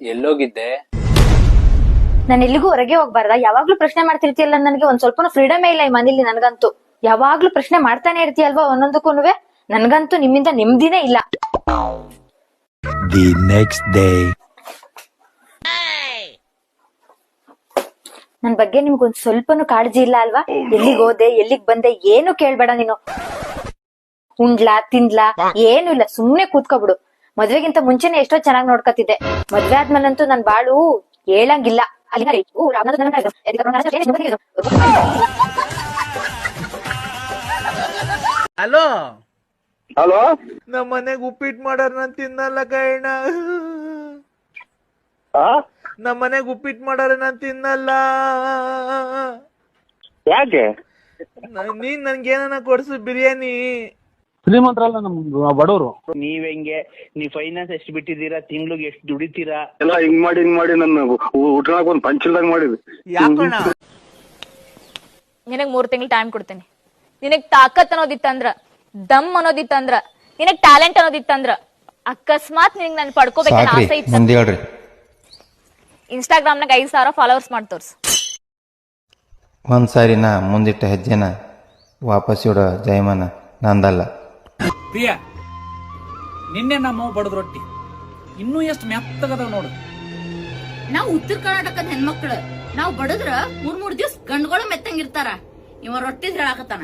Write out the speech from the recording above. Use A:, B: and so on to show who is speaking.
A: ಎಲ್ಲೋಗಿದ್ದೆ.
B: ನಾನು ಎಲ್ಲಿಗೂ ಹೊರಗೆ ಹೋಗ್ಬಾರ್ದ. ಯಾವಾಗ್ಲೂ ಪ್ರಶ್ನೆ ಮಾಡ್ತಿರ್ತೀಯಲ್ಲ ನನಗೆ. ಒಂದ್ ಸ್ವಲ್ಪ ಫ್ರೀಡಮ್ ಇಲ್ಲ ಈ ಮನೇಲಿ ನನ್ಗಂತೂ. ಯಾವಾಗ್ಲೂ ಪ್ರಶ್ನೆ ಮಾಡ್ತಾನೆ ಇರ್ತೀಯಲ್ವಾ ಒಂದೊಂದಕ್ಕೂ ನನ್ಗಂತೂ ನಿಮ್ಮಿಂದ ನೆಮ್ಮದಿನೇ ಇಲ್ಲ.
C: ದಿ ನೆಕ್ಸ್ಟ್ ಡೇ
B: ನನ್ ಬಗ್ಗೆ ನಿಮ್ಗೊಂದ್ ಸ್ವಲ್ಪನೂ ಕಾಳಜಿ ಇಲ್ಲ ಅಲ್ವಾ? ಎಲ್ಲಿಗ್ ಹೋದೆ ಎಲ್ಲಿಗ್ ಬಂದೆ ಏನು ಕೇಳ್ಬೇಡ ನೀನು. ಉಂಡ್ಲಾ ತಿಂದ್ಲಾ ಏನು ಇಲ್ಲ. ಸುಮ್ನೆ ಕೂತ್ಕೊಬಿಡು. ಮದ್ವೆಗಿಂತ ಮುಂಚೆನೆ ಎಷ್ಟೋ ಚೆನ್ನಾಗಿ ನೋಡ್ಕೊತಿದ್ದೆ. ಮದ್ವೆ ಆದ್ಮೇಲಂತೂ ನನ್ ಬಾಳು ಹೇಳಂಗಿಲ್ಲ.
D: ಹಲೋ?
E: ಹಲೋ?
D: ನಮ್ಮ ಮನೆಗ್ ಉಪ್ಪಿಟ್ಟು ಮಾಡಾರ ನಾನ್ ತಿನ್ನಲ್ಲ ಕೈಣ.
E: ಆ?
D: ನಮ್ಮ ಮನೆಗ್ ಉಪ್ಪಿಟ್ ಮಾಡಾರ ನಾನ್ ತಿನ್ನಲ್ಲ.
E: ಯಾಕೆ?
D: ನನ್ಗೆ ನೀನ್ ನನ್ಗೇನ ಕೊಡ್ಸು ಬಿರಿಯಾನಿ.
F: ಶ್ರೀಮಂತರಲ್ಲ ನಮ್ ಬಡವರು.
G: ನೀವ್ ಹೆಂಗೆ ನೀವ್ ಫೈನಾನ್ಸ್ ಎಷ್ಟು ಬಿಟ್ಟಿದ್ದೀರಾ ತಿಂಗ್ಳಿಗೆ ಎಷ್ಟು ದುಡಿತೀರಾ?
E: ಎಲ್ಲ ಹಿಂಗ್ ಮಾಡಿ ಹಿಂಗ್ ಮಾಡಿ ನನ್ನ ಹುಟ್ಟಣಕ್ ಒಂದ್ ಪಂಚಲ್ದಾಗ ಮಾಡಿದ್ವಿ
D: ಯಾಕಣ್ಣ?
H: ನಿನಗ್ ಮೂರ್ ತಿಂಗಳು ಟೈಮ್ ಕೊಡ್ತೇನೆ. ನಿನಗ್ ತಾಕತ್ ಅನ್ನೋದಿತ್ತಂದ್ರ ದಮ್ ಅನ್ನೋದಿತ್ತಂದ್ರ ನಿನಗ್ ಟ್ಯಾಲೆಂಟ್ ಅನ್ನೋದಿತ್ತಂದ್ರ ಅಕಸ್ಮಾತ್ ನಿನಗ್ ನಾನು ಪಡ್ಕೋಬೇಕನ್ನ ಆಸೆ ಇತ್ತ
I: ಮುಂದೆ ಹೇಳ್ರಿ.
H: ಇನ್ಸ್ಟಾಗ್ರಾಮ್ನಾಗ ಐದ್ ಸಾವಿರ ಫಾಲೋವರ್ಸ್ ಮಾಡ್ತೋರ್ಸ್
I: ಒಂದು ಸಾರಿ ನಾ ಮುಂದಿಟ್ಟ ಹೆಜ್ಜೆನ ವಾಪಸ್ ಇಡೋ ಜಯಮಾನ ನಂದಲ್ಲ.
J: ಪ್ರಿಯ ನಿನ್ನೆ ನಮ್ಮ ಬಡದ ರೊಟ್ಟಿ. ಇನ್ನೂ ಎಷ್ಟು ಮೆತ್ತಗದ ನೋಡು.
K: ನಾವು ಉತ್ತರ ಕರ್ನಾಟಕದ ಹೆಣ್ಮಕ್ಳು ನಾವು ಬಡದ್ರ ಮೂರ್ ಮೂರ್ ದಿವ್ಸ ಗಂಡ್ಗಳು ಮೆತ್ತಂಗಿರ್ತಾರ ಇವ ರೊಟ್ಟಿ ಹೇಳಾಕತ್ತಾನ.